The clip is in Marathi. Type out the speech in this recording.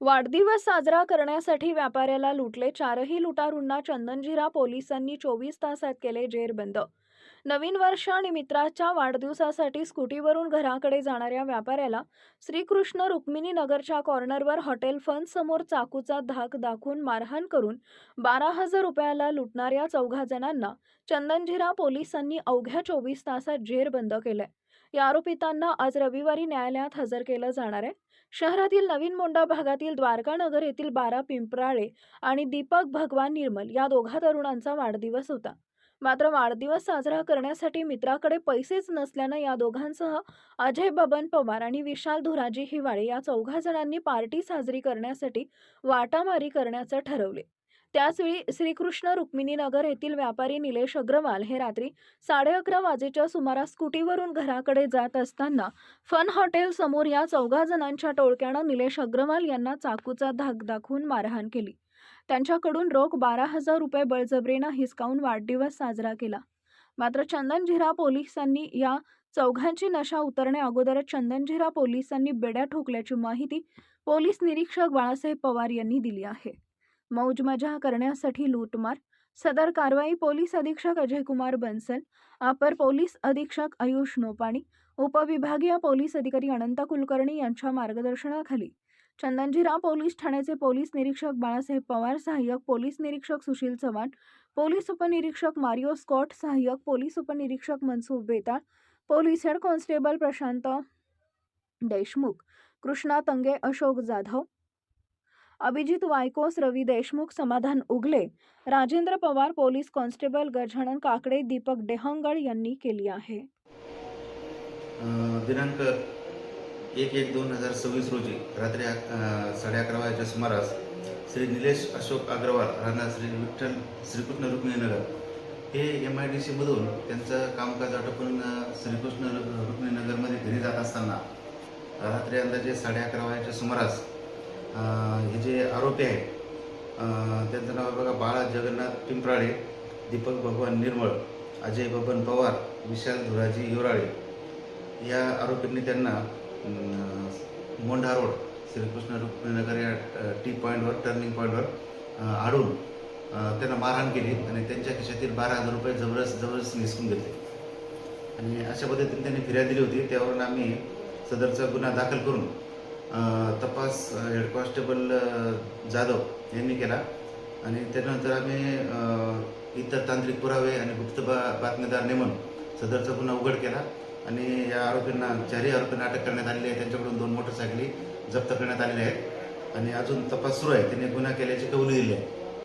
वाढदिवस साजरा करण्यासाठी व्यापाऱ्याला लुटले चारही लुटारूंना चंदनजिरा पोलिसांनी चोवीस तासात केले जेरबंद. नवीन वर्ष आणि मित्राच्या वाढदिवसासाठी स्कूटीवरून घराकडे जाणाऱ्या व्यापाऱ्याला श्रीकृष्ण रुक्मिणी नगरच्या कॉर्नरवर हॉटेल फन समोर चाकूचा धाक दाखवून मारहाण करून बारा हजार रुपयाला लुटणाऱ्या चौघा जणांना चंदनझिरा पोलिसांनी अवघ्या चोवीस तासात जेरबंद केलंय. या आरोपितांना आज रविवारी न्यायालयात हजर केलं जाणार आहे. शहरातील नवीन मोंडा भागातील द्वारकानगर येथील बारा पिंपराळे आणि दीपक भगवान निर्मल या दोघा तरुणांचा वाढदिवस होता. मात्र वाढदिवस साजरा करण्यासाठी मित्राकडे पैसेच नसल्यानं या दोघांसह अजय बबन पवार आणि विशाल धुराजी हिवाळे या चौघा जणांनी पार्टी साजरी करण्यासाठी वाटामारी करण्याचं ठरवले. त्याचवेळी श्रीकृष्ण रुक्मिणीनगर येथील व्यापारी निलेश अग्रवाल हे रात्री साडे अकरा वाजेच्या सुमारास स्कूटीवरून घराकडे जात असताना फन हॉटेल समोर या चौघा जणांच्या टोळक्यानं निलेश अग्रवाल यांना चाकूचा धाक दाखवून मारहाण केली. त्यांच्याकडून रोख बारा हजार रुपये बळजबरीनं हिसकावून वाढदिवस साजरा केला. मात्र चंदनझिरा पोलिसांनी या चौघांची नशा उतरण्या अगोदरच चंदनझिरा पोलिसांनी बेड्या ठोकल्याची माहिती पोलीस निरीक्षक बाळासाहेब पवार यांनी दिली आहे. मौजमजा करण्यासाठी लूटमार. सदर कारवाई पोलीस अधीक्षक अजय कुमार बन्सल अपर पोलीस अधीक्षक आयुष नोपाणी उपविभागीय पोलीस अधिकारी अनंत कुलकर्णी यांच्या मार्गदर्शनाखाली. चंदनजिरा पोलीस ठाण्याचे पोलीस निरीक्षक बाळासाहेब पवार सहाय्यक पोलीस निरीक्षक सुशील चव्हाण पोलीस उपनिरीक्षक मारिओ स्कॉट सहाय्यक पोलीस उपनिरीक्षक Mansukh Betal police head constable Prashant Deshmukh Krishna Tange Ashok Jadhav Abhijit Waykos Ravi Deshmukh Samadhan Ugale Rajendra Pawar police constable Gajanan Kakade Deepak Dehangal यांनी केली आहे. दिनांक एक एक दोन हजार सव्वीस रोजी रात्री साडे अकरा वाजेच्या सुमारास श्री निलेश अशोक अग्रवाल राहणार श्री विठ्ठल श्रीकृष्ण रुक्मिणीनगर हे एम आय डी सीमधून त्यांचं कामकाज आटोपून श्रीकृष्ण रुक्मिणीनगरमध्ये घरी जात असताना रात्री अंदाजे साडे अकरा वाजेच्या सुमारास हे जे आरोपी आहेत त्यांचं नाव बघा बाळा जगन्नाथ पिंपराळे दीपक भगवान निर्मळ अजय बबन पवार विशाल धुराजी युराळे या आरोपींनी त्यांना मोंढा रोड श्रीकृष्ण रुक्मिणीनगर या टी पॉईंटवर टर्निंग पॉईंटवर आडून त्यांना मारहाण केली आणि त्यांच्या खिशातील बारा हजार रुपये जबरदस्त जबरदस्त निसकून घेतले आणि अशा पद्धतीने त्यांनी फिर्याद दिली होती त्यावरून आम्ही सदरचा गुन्हा दाखल करून तपास हेड कॉन्स्टेबल जाधव यांनी केला. आणि त्यानंतर आम्ही इतर तांत्रिक पुरावे आणि गुप्त बा बातमीदार नेमून सदरचा गुन्हा उघड केला. आणि या आरोपींना चारही आरोपींना अटक करण्यात आलेली आहे. त्यांच्याकडून दोन मोटरसायकली जप्त करण्यात आलेल्या आहेत. आणि अजून तपास सुरू आहे. त्यांनी गुन्हा केल्याची कबुली दिली आहे.